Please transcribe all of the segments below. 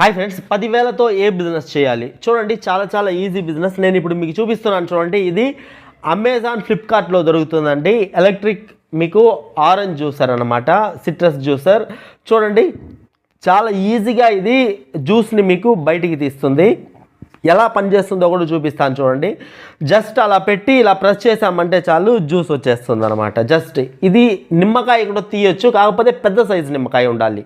Hi friends పదివేలతో ఏ business చేయాలి? చూడండి చాలా చాలా ఈజీ బిజినెస్. నేను ఇప్పుడు మీకు చూపిస్తున్నాను చూడండి ఇది అమెజాన్ ఫ్లిప్కార్ట్లో దొరుకుతుందండి. ఎలక్ట్రిక్ మీకు ఆరెంజ్ జ్యూసర్ అనమాట సిట్రస్ జ్యూసర్. చూడండి చాలా ఈజీగా ఇది జ్యూస్ని మీకు బయటికి తీస్తుంది. ఎలా పనిచేస్తుందో కూడా చూపిస్తాను చూడండి. జస్ట్ అలా పెట్టి ఇలా ప్రెస్ చేసామంటే చాలు జ్యూస్ వచ్చేస్తుంది అనమాట జస్ట్ ఇది నిమ్మకాయ కూడా తీయొచ్చు కాకపోతే పెద్ద సైజు నిమ్మకాయ ఉండాలి.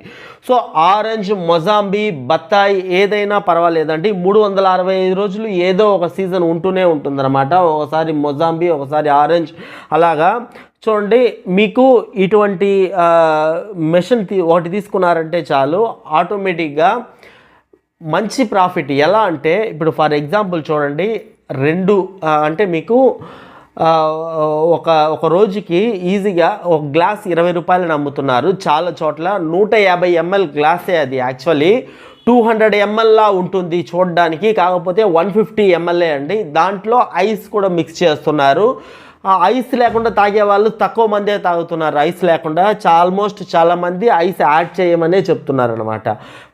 సో ఆరెంజ్ మొజాంబీ బత్తాయి ఏదైనా పర్వాలేదండి. మూడు వందల అరవై ఐదు రోజులు ఏదో ఒక సీజన్ ఉంటూనే ఉంటుందన్నమాట. ఒకసారి మొజాంబీ ఒకసారి ఆరెంజ్ అలాగా. చూడండి మీకు ఇటువంటి మెషిన్ తీ ఒకటి తీసుకున్నారంటే చాలు ఆటోమేటిక్గా మంచి ప్రాఫిట్ ఎలా అంటే ఇప్పుడు ఫర్ ఎగ్జాంపుల్ చూడండి రెండు అంటే మీకు ఒక ఒక రోజుకి ఈజీగా ఒక గ్లాస్ ఇరవై రూపాయలని అమ్ముతున్నారు చాలా చోట్ల నూట యాభై ఎంఎల్ గ్లాసే అది యాక్చువల్లీ. టూ హండ్రెడ్ ఎంఎల్లా ఉంటుంది చూడడానికి కాకపోతే వన్ ఫిఫ్టీ ఎంఎల్ఏ అండి. దాంట్లో ఐస్ కూడా మిక్స్ చేస్తున్నారు. ఐస్ లేకుండా తాగే వాళ్ళు తక్కువ మందే తాగుతున్నారు. ఐస్ లేకుండా ఆల్మోస్ట్ చాలామంది ఐస్ యాడ్ చేయమనే చెప్తున్నారు అనమాట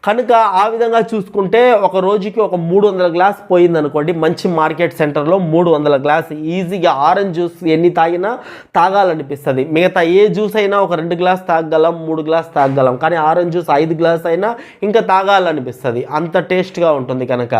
కనుక ఆ విధంగా చూసుకుంటే ఒక రోజుకి ఒక మూడు వందల గ్లాస్ పోయిందనుకోండి మంచి మార్కెట్ సెంటర్లో మూడు వందల గ్లాస్ ఈజీగా ఆరెంజ్ జ్యూస్ ఎన్ని తాగినా తాగాలనిపిస్తుంది. మిగతా ఏ జ్యూస్ అయినా ఒక రెండు గ్లాస్ తాగలం మూడు గ్లాస్ తాగలం కానీ ఆరెంజ్ జ్యూస్ ఐదు గ్లాస్ అయినా ఇంకా తాగాలనిపిస్తుంది. అంత టేస్ట్గా ఉంటుంది కనుక.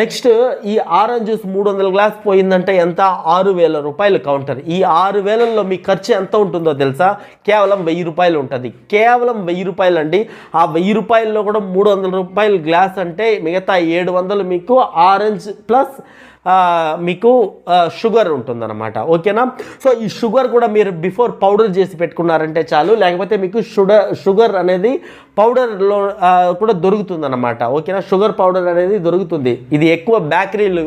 నెక్స్ట్ ఈ ఆరెంజ్ జ్యూస్ మూడు వందల గ్లాస్ పోయిందంటే ఎంత? ఆరు వేల రూపాయలు కౌంటర్ ఈ ఆరు వేలల్లో మీ ఖర్చు ఎంత ఉంటుందో తెలుసా? కేవలం వెయ్యి రూపాయలు ఉంటుంది. కేవలం వెయ్యి రూపాయలు అండి ఆ వెయ్యి రూపాయల్లో కూడా మూడు వందల రూపాయలు గ్లాస్ అంటే మిగతా ఏడు వందలు మీకు ఆరెంజ్ ప్లస్ మీకు షుగర్ ఉంటుందన్నమాట. ఓకేనా? సో ఈ షుగర్ కూడా మీరు బిఫోర్ పౌడర్ చేసి పెట్టుకున్నారంటే చాలు. లేకపోతే మీకు షుగర్ షుగర్ అనేది పౌడర్లో కూడా దొరుకుతుందన్నమాట. ఓకేనా? షుగర్ పౌడర్ అనేది దొరుకుతుంది. ఇది ఎక్కువ బేకరీలు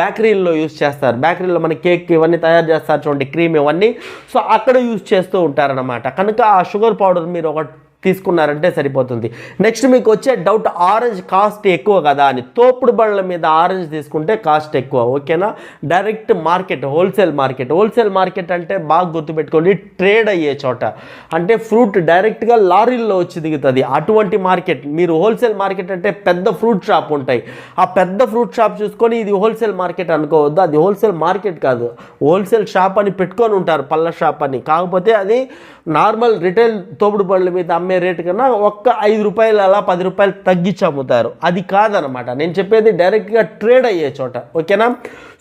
బేకరీల్లో యూస్ చేస్తారు. బేకరీలో మన కేక్ ఇవన్నీ తయారు చేస్తారు చూడండి క్రీమ్ ఇవన్నీ. సో అక్కడ యూస్ చేస్తూ ఉంటారనమాట కనుక ఆ షుగర్ పౌడర్ మీరు ఒక తీసుకున్నారంటే సరిపోతుంది. నెక్స్ట్ మీకు వచ్చే డౌట్ ఆరెంజ్ కాస్ట్ ఎక్కువ కదా అని. తోపుడు బళ్ళ మీద ఆరెంజ్ తీసుకుంటే కాస్ట్ ఎక్కువ ఓకేనా? Direct market wholesale market wholesale market అంటే బాగా గుర్తుపెట్టుకోండి ట్రేడ్ అయ్యే చోట. అంటే ఫ్రూట్ డైరెక్ట్గా లారీల్లో వచ్చి దిగుతుంది. అటువంటి మార్కెట్ మీరు హోల్సేల్ మార్కెట్ అంటే పెద్ద ఫ్రూట్ షాప్ ఉంటాయి. ఆ పెద్ద ఫ్రూట్ షాప్ చూసుకొని ఇది హోల్సేల్ మార్కెట్ అనుకోవద్దు. అది హోల్సేల్ మార్కెట్ కాదు. హోల్సేల్ షాప్ అని పెట్టుకొని ఉంటారు పళ్ళ షాప్ అని. కాకపోతే అది నార్మల్ రిటైల్ తోపుడు పళ్ళ మీద అమ్మే రేటు కన్నా ఒక్క ఐదు రూపాయలు అలా పది రూపాయలు తగ్గించి అమ్ముతారు అది కాదనమాట. నేను చెప్పేది డైరెక్ట్గా ట్రేడ్ అయ్యే చోట. ఓకేనా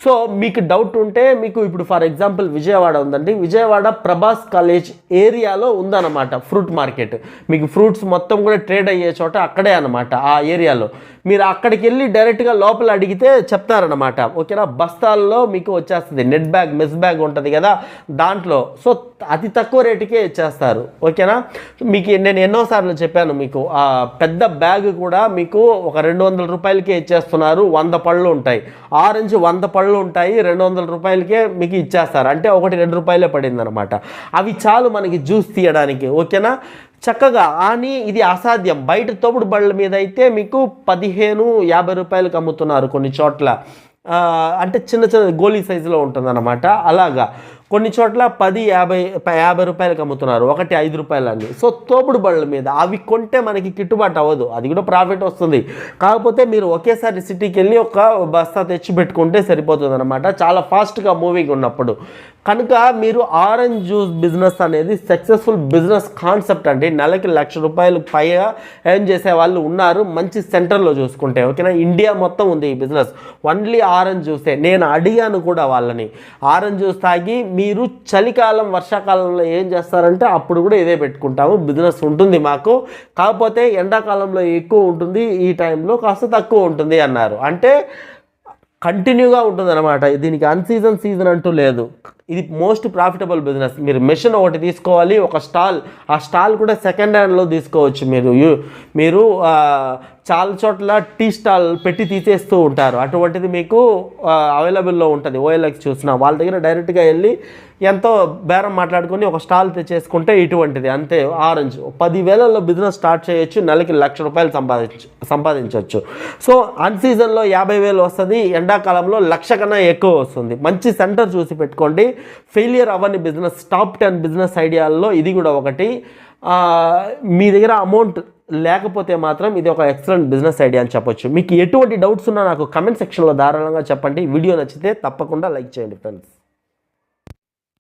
సో మీకు డౌట్ ఉంటే మీకు ఇప్పుడు ఫర్ ఎగ్జాంపుల్ విజయవాడ ఉందండి. విజయవాడ ప్రభాస్ కాలేజ్ ఏరియాలో ఉందన్నమాట ఫ్రూట్ మార్కెట్ మీకు ఫ్రూట్స్ మొత్తం కూడా ట్రేడ్ అయ్యే చోట అక్కడే అనమాట ఆ ఏరియాలో మీరు అక్కడికి వెళ్ళి డైరెక్ట్గా లోపల అడిగితే చెప్తారనమాట ఓకేనా బస్తాల్లో మీకు వచ్చేస్తుంది. నెట్ బ్యాగ్ మెస్ బ్యాగ్ ఉంటుంది కదా దాంట్లో. సో అతి తక్కువ రేటుకే ఇచ్చేస్తారు. ఓకేనా మీకు నేను ఎన్నోసార్లు చెప్పాను మీకు ఆ పెద్ద బ్యాగ్ కూడా మీకు ఒక రెండు వందల రూపాయలకే ఇచ్చేస్తున్నారు వంద పళ్ళు ఉంటాయి. ఆరెంజ్ వంద పళ్ళు ఉంటాయి రెండు వందల రూపాయలకే మీకు ఇచ్చేస్తారు. అంటే ఒకటి రెండు రూపాయలే పడింది అనమాట అవి చాలు మనకి జ్యూస్ తీయడానికి ఓకేనా? చక్కగా అని ఇది అసాధ్యం. బయట తోపుడు బళ్ళ మీద అయితే మీకు పదిహేను యాభై రూపాయలకు అమ్ముతున్నారు కొన్ని చోట్ల. అంటే చిన్న చిన్న గోలీ సైజులో ఉంటుందన్నమాట. అలాగా కొన్ని చోట్ల పది యాభై యాభై రూపాయలకు అమ్ముతున్నారు. ఒకటి ఐదు రూపాయలని. సో తోపుడు బళ్ళ మీద అవి కొంటే మనకి గిట్టుబాటు అవ్వదు. అది కూడా ప్రాఫిట్ వస్తుంది. కాకపోతే మీరు ఒకేసారి సిటీకి వెళ్ళి ఒక బస్తా తెచ్చి పెట్టుకుంటే సరిపోతుంది అనమాట చాలా ఫాస్ట్గా మూవింగ్ ఉన్నప్పుడు. కనుక మీరు ఆరెంజ్ జ్యూస్ బిజినెస్ అనేది సక్సెస్ఫుల్ బిజినెస్ కాన్సెప్ట్ అండి. నెలకి లక్ష రూపాయలు పైగా ఎర్న్ చేసే వాళ్ళు ఉన్నారు. మంచి సెంటర్లో చూసుకుంటే ఓకేనా? ఇండియా మొత్తం ఉంది ఈ బిజినెస్. Only orange జ్యూసే. నేను అడిగాను కూడా వాళ్ళని. ఆరెంజ్ జ్యూస్ తాగి మీరు చలికాలం వర్షాకాలంలో ఏం చేస్తారంటే అప్పుడు కూడా ఇదే పెట్టుకుంటాము. బిజినెస్ ఉంటుంది మాకు. కాకపోతే ఎండాకాలంలో ఎక్కువ ఉంటుంది ఈ టైంలో కాస్త తక్కువ ఉంటుంది అన్నారు. అంటే కంటిన్యూగా ఉంటుంది అనమాట దీనికి అన్సీజన్ సీజన్ అంటూ లేదు. ఇది మోస్ట్ ప్రాఫిటబుల్ బిజినెస్. మీరు మెషిన్ ఒకటి తీసుకోవాలి ఒక స్టాల్. ఆ స్టాల్ కూడా సెకండ్ హ్యాండ్లో తీసుకోవచ్చు మీరు. మీరు చాలా చోట్ల టీ స్టాల్ పెట్టి తీసేస్తూ ఉంటారు. అటువంటిది మీకు అవైలబుల్లో ఉంటుంది. ఓఎల్ఎక్స్ చూసిన వాళ్ళ దగ్గర డైరెక్ట్గా వెళ్ళి ఎంతో బేరం మాట్లాడుకొని ఒక స్టాల్ తెచ్చేసుకుంటే ఇటువంటిది. అంతే ఆరెంజ్. పదివేలలో బిజినెస్ స్టార్ట్ చేయొచ్చు నెలకి లక్ష రూపాయలు సంపాదించు సంపాదించవచ్చు సో అన్ సీజన్లో యాభై వేలు వస్తుంది ఎండాకాలంలో లక్ష కన్నా ఎక్కువ వస్తుంది. మంచి సెంటర్ చూసి పెట్టుకోండి. ఫెయిలియర్ అవ్వని బిజినెస్ టాప్ టెన్ బిజినెస్ ఐడియాల్లో ఇది కూడా ఒకటి. మీ దగ్గర అమౌంట్ లేకపోతే మాత్రం ఇది ఒక ఎక్సలెంట్ బిజినెస్ ఐడియా అని చెప్పొచ్చు. మీకు ఎటువంటి డౌట్స్ ఉన్నా నాకు కమెంట్ సెక్షన్లో ధారాళంగా చెప్పండి. వీడియో నచ్చితే తప్పకుండా లైక్ చేయండి ఫ్రెండ్స్